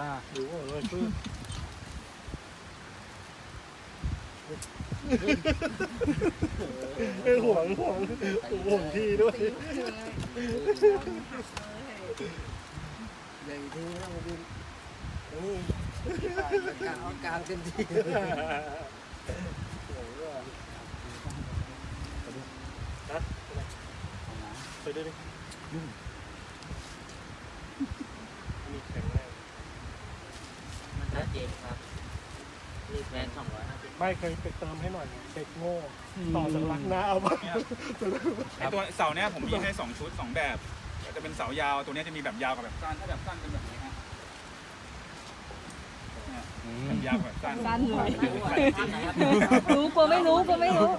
ล่ะหรือว่าอะไรปื้มเอ้ยห่วงห่วงห่วงพี่ด้วยใหญ่ทีต้องมาดูนี่กลางเอากลางเต็มที่ห่วงว่าฮะไปด้วยดิมีแข็งแรง มันชัดเจนครับรีบแวนสองร้อยห้าสิบ ไม่เคยไปเติมให้หน่อยเด็กโง่ต่อจากรักหน้าเอาบ้างไอตัวเสาเนี้ยผมมีให้สองชุดสองแบบก็จะเป็นเสายาวตัวเนี้ยจะมีแบบยาวกับแบบสั้นถ้าแบบสั้นเป็นแบบนี้ฮะเนี่ยแบบยาวกับแบบสั้นสั้นเลยท่านไหนครับรู้กลัวไม่รู้กลัวไม่รู้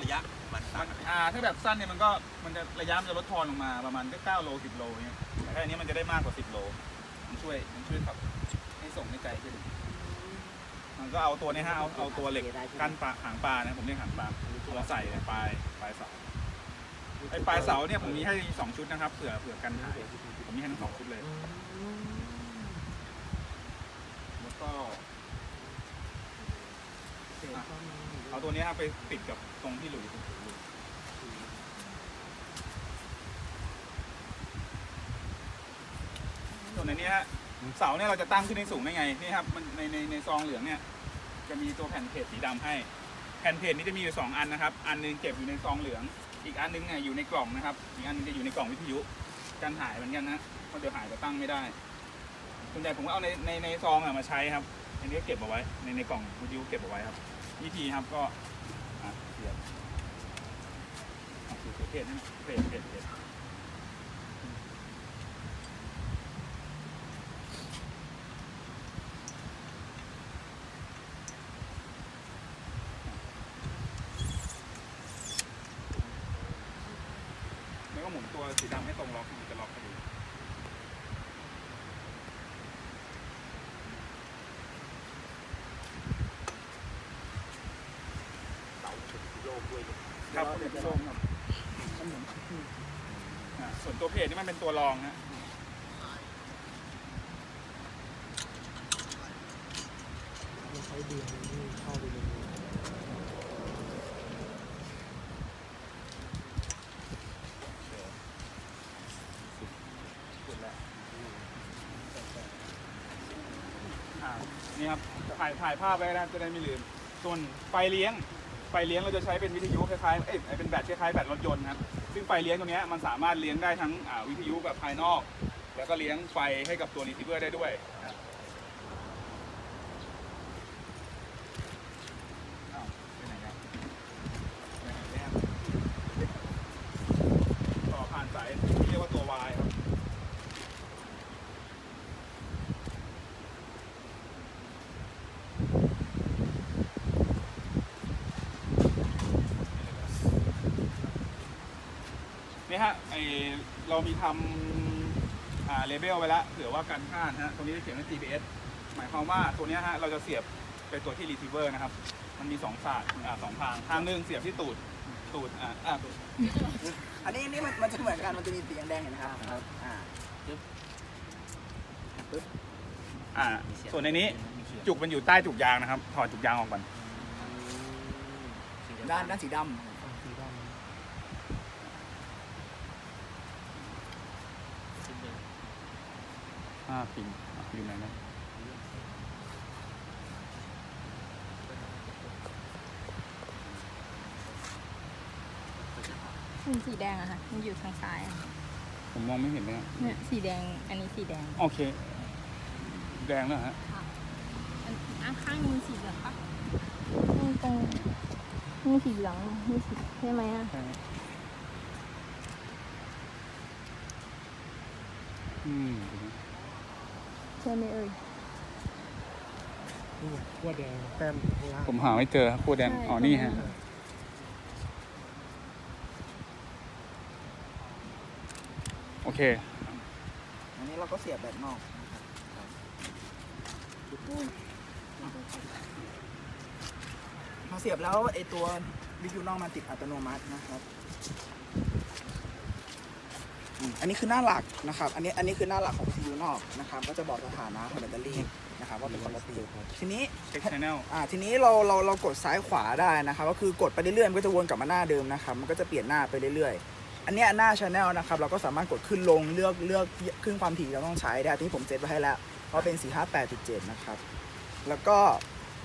มันอ่าถ้าแบบสั้นเนี่ยมันก็มันจะระยะมันจะลดทอนลงมาประมาณเก้าโลสิบโลเนี่ยแต่ถ้าอันนี้มันจะได้มากกว่าสิบโลมันช่วยมันช่วยขับให้ส่งได้ไกลขึ้น มันก็เอาตัวเนี้ยฮะเอาเอาตัวเหล็กกั้นปลาหางปลานะผมเรียกหางปลามาใส่ปลายปลายเสาไอปลายเสาเนี่ยผมมีให้สองชุดนะครับเผื่อเผื่อกันหายผมมีให้ทั้งสองชุดเลยแล้วก็อะเอาตัวเนี้ยครับไปติดกับตรงที่หลุยส่วนในนี้ฮะ เสาเนี่ยเราจะตั้งขึ้นให้สูงได้ไงนี่ครับมันในในในซองเหลืองเนี่ยจะมีตัวแผ่นเพจสีดำให้ แผ่นเพจนี้จะมีอยู่สองอันนะครับ อันหนึงเก็บอยู่ในซองเหลือง อีกอันหนึงเนี่ยอยู่ในกล่องนะครับ อีกอันหนึงจะอยู่ในกล่องวิทยุกันหายเหมือนกันนะเพราะเดี๋ยวหายจะตั้งไม่ได้ส่วนใหญ่ผมก็เอาในในในซองอะมาใช้ครับอันนี้ก็เก็บเอาไว้ในในกล่องวิทยุเก็บเอาไว้ครับวิธีครับก็เสียบเสียบเพจเพจเพจเพจแล้วก็หมุน ตัวสีดำให้ตรงล็อกมันจะล็อกพอดีครับเด็กส้มครับอ่าส่วนตัวเพจนี่มันเป็นตัวรองนะใช้เดือนนี้เข้าไปเลย อ่านี่ครับ ถ่ายถ่ายภาพไว้นะจะได้ไม่ลืม ส่วนไฟเลี้ยง ไฟเลี้ยงเราจะใช้เป็นวิทยุคล้ายๆ เอ้ยเป็นแบตคล้ายๆแบตรถยนต์ครับ ซึ่งไฟเลี้ยงตรงนี้มันสามารถเลี้ยงได้ทั้งวิทยุแบบภายนอก แล้วก็เลี้ยงไฟให้กับตัวรีเซิเวอร์ได้ด้วยนะครับอ้าวไปไหนครับไปไหนเนี่ยต่อผ่านสายที่เรียกว่าตัว Y ครับ นี่ฮะไอเรามีทำอ่าเลเบลไว้แล้วเผื่อว่ากันพลาดฮะตรงนี้จะเขียนว่า GPS หมายความว่าตัวเนี้ยฮะเราจะเสียบไปตัวที่ receiver นะครับ มันมีสองศาสตร์อ่าสองทางทางหนึ่งเสียบที่ตูดตูดอ่าอ่าตูดอันนี้อันนี้มันมันจะเหมือนกัน มันจะมีสีแดงๆเห็นไหมครับครับอ่าอ่าส่วนในนี้จุกมันอยู่ใต้จุกยางนะครับ ถอดจุกยางออกก่อนด้านด้านสีดสีด อ่าพิมพ์อะอยู่ไหนนะมันสีแดงอะค่ะมันอยู่ทางซ้ายอะผมมองไม่เห็นเลยอะเนี่ยสีแดง อันนี้สีแดง โอเค แดงแล้วฮะอันอันข้างนึงสีเหลืองปะนี่ตรงนี่สีเหลืองนี่สีใช่ไหมอะใช่อืม ใช่ไหมเอ่ยำนี่ขั้วแดงแต้มข้างล่างผมหาไม่เจอครับคู่แดงใช่อ๋อนี่ฮะตรงโอเคำอันนี้เราก็เสียบแบบนอกนะครับพอเสียบแล้วไอตัววิทยุนอกมันติดอัตโนมัตินะครับ อืมอันนี้คือหน้าหลักนะครับ อันนี้อันนี้คือหน้าหลักของวิทยุนอกนะครับ ก็จะบอกสถานะของแบตเตอรี่นะครับว่าเป็นปกติทีนี้เช็คชแนลอ่าทีนี้เราเราเรากดซ้ายขวาได้นะครับ ก็คือกดไปเรื่อยๆมันก็จะวนกลับมาหน้าเดิมนะครับ มันก็จะเปลี่ยนหน้าไปเรื่อยๆ อันเนี้ยหน้าชแนลนะครับ เราก็สามารถกดขึ้นลงเลือกเลือกขึ้นความถี่เราต้องใช้ได้ที่ผมเซตไว้ให้แล้วเพราะเป็น 458.7 นะครับ แล้วก็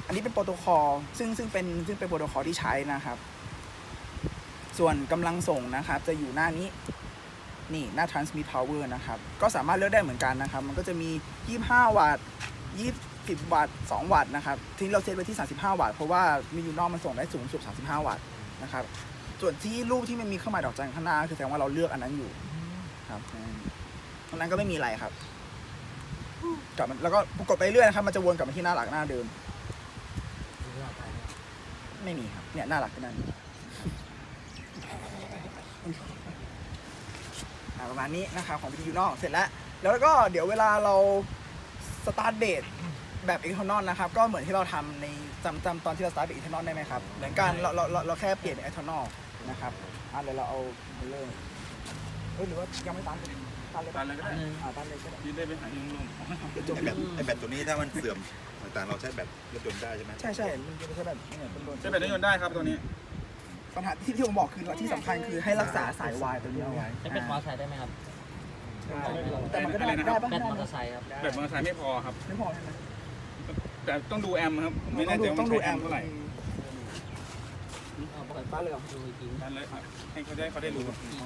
อันนี้เป็นโปรโตคอลซึ่งซึ่งเป็นซึ่งเป็นโปรโตคอลที่ใช้นะครับ ส่วนกำลังส่งนะครับ จะอยู่หน้านี้ นี่หน้า transmit power นะครับ ก็สามารถเลือกได้เหมือนกันนะครับ มันก็จะมี 25 วัตต์20 วัตต์ 2 วัตต์นะครับ ทีนี้เราเซตไว้ที่ 35 วัตต์ เพราะว่ามียูนอมันส่งได้สูงสุด 35 วัตต์นะครับ ส่วนที่รูปที่มันมีเครื่องหมายดอกจันข้างหน้า คือแสดงว่าเราเลือกอันนั้นอยู่ครับอืมตรงนั้นก็ไม่มีอะไรครับกลับมาแล้วก็กดไปเรื่อยนะครับ มันจะวนกลับมาที่หน้าหลักหน้าเดิม ไม่มีครับ เนี่ยหน้าหลักก็นั่นอ่า ประมาณนี้นะครับของวิทยุนอกเสร็จแล้ว แล้วก็เดี๋ยวเวลาเราสตาร์ทเบสแบบเอทานอลนะครับก็เหมือนที่เราทำในจำจำตอนที่เราสตาร์ทเบสเอทานอลได้ไหมครับเหมือนกันเราเราเราเราแค่เปลี่ยนเป็นเอทานอลนะครับอะเดี๋ยวเราเอาไปเริ่มเฮ้ยหรือว่ายังไม่ตันตันเลยตันเลยก็ได้อ่าตันเลยก็ได้ยืนได้ไปหาที่นุ่มเดี๋ยวจบไอแบตไอแบตตัวนี้ถ้ามันเสื่อมต่างๆเราใช้แบตรถยนต์ได้ใช่ไหมใช่ใช่มันจะไม่ใช่แบบเนี่ยเป็นโดนๆใช้แบตรถยนต์ได้ครับตัวนี้ ปัญหาที่ที่ผมบอกคือที่สำคัญคือให้รักษาสายวายตัวนี้เอาไว้ใช้เป็นมอเตอร์ไซค์ได้ไหมครับ แต่มันก็ได้อะไรนะครับได้ปะแบตมอเตอร์ไซค์ครับแบตมอเตอร์ไซค์ไม่พอครับ ไม่พอใช่ไหมแต่ต้องดูแอมป์ครับ ไม่แน่ใจว่าต้มัอนงใช้ดูแอแอมมป์เท่าไหร่เอาเปิดฟ้าเลยเหรอดูอีกทีนั่นเลยครับให้เขาได้เขาได้รู้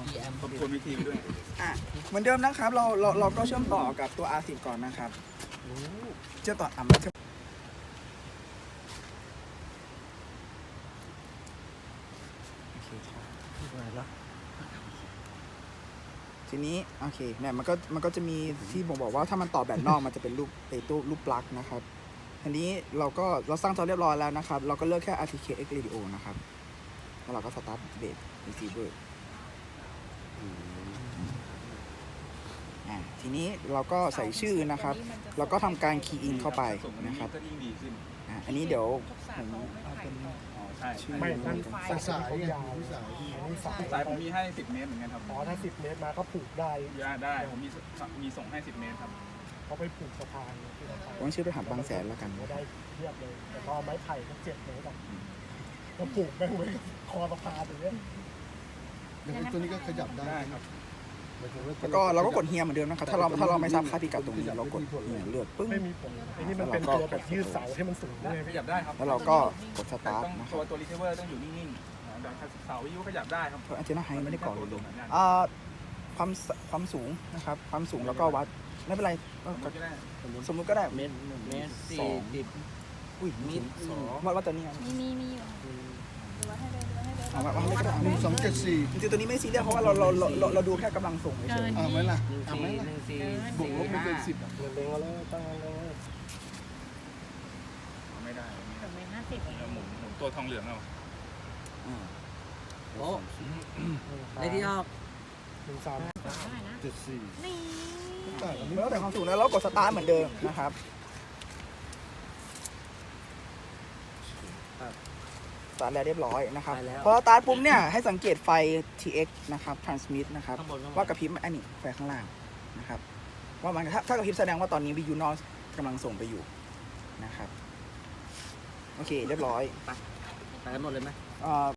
กี่แอมป์ทบทวนวิธีไปด้วยอะเหมือนเดิมนะครับ เราเราเราก็เชื่อมต่อกับตัว R10 ก่อนนะครับ เชื่อมต่ออะมาเชื่อมโอเค ครับทีนี้โอเคเนี่ยมันก็มันก็จะมีที่ผมบอกว่าถ้ามันต่อแบตนอกมันจะเป็นรูปไอตู้รูปปลั๊กนะครับทีนี้เราก็เราสร้างจอเรียบร้อยแล้วนะครับ เราก็เลือกแค่ RTK X Radio นะครับแล้วเราก็สตาร์ทเบส receiver อ่าทีนี้เราก็ใส่ชื่อนะครับ เราก็ทำการคีย์อินเข้าไปนะครับอันนี้เดี๋ยวผมเอาเป็น อ๋อใช่ชื่อไม่นั่นสาสายยยาวอันนี้สายสายผมมีให้ 10 เมตรเหมือนกันครับอ๋อถ้าสิบเมตรมาก็ผูกได้ย่าได้ผมมีมีส่งให้ 10 เมตรครับเขาไปผูกสะพานที่สะพานผมชื่อไปหาบางแสนแล้วกันก็ได้เทียบเลยแต่ก็ไม้ไผ่ก็เจ็บเลยแบบก็ผูกแม่งไว้คอสะพานอย่างเงี้ยอย่างนี้ตัวนี้ก็ขยับได้ได้ครับหมายถึงว่า แล้วก็เราก็กดเฮียเหมือนเดิมนะครับถ้าเราถ้าเราไม่ทราบค่าพิกัดตรงนี้เรากดเฮียเลือกปึ้งไม่มีผลไอ้นี่มันเป็นตัวแบบยืดเสาให้มันสูงได้เลยขยับได้ครับแล้วเราก็กดสแต่ตาร์ทต้องนะคตัรัวบตัวรีเทเวอร์ต้องอยู่นิ่งๆนะแต่เสาวิทยุขยับได้ครับเพราะอันเจน่าไฮไม่ได้ก่อเลยตัวเหมือนกันอ่าความสความสูงนะครับความสูงแล้วก็วัดไม่เป็นไรก็ก็ได้สมมุติก็ได้เมตรเมตรสี่สิบอุ้ยมิมิดดวัดวัดตัวนี้ครับมีมีมีอยู่ดูว่าให้เลยดูว่าให้เลย เอาวัดวัดให้ก็ได้หนึ่งสองเจ็ดสี่จริงๆตัวนี้ไม่ซีเรียสเพราะว่าเราเราเราเราเราดูแค่กำลังส่งเฉยนเอาไหมล่ะหนึ่งเอาไหมล่ะหนึ่งสี่บวกลบไม่เกินสิบอะเล็งเอาเลยตั้งเอาเลยไม่ได้ถึงเมตรห้าสิบเองหมุนหมุนตัวทองเหลืองเอาอ่าโอ้เลขที่ออกหนึ่งสามได้นะเจ็ดสี่นี่ต่าแล้วแต่ความสูงแล้วเรากดสตาร์ทเหมือนเดิมนะครับ สตาร์ทแล้วเรียบร้อยนะครับไปแล้วพอสตาร์ทปุ๊บเนี่ยให้สังเกตไฟ TX นะครับ transmit นะครับ ข้างบนข้างบน ว่ากระพริบอันนี้ไฟข้างล่างนะครับ ว่ามันถ้าถ้ากระพริบแสดงว่าตอนนี้วิยูนอสกำลังส่งไปอยู่นะครับ โอเค เรียบร้อย ไปกันหมดเลยไหม เอ่อ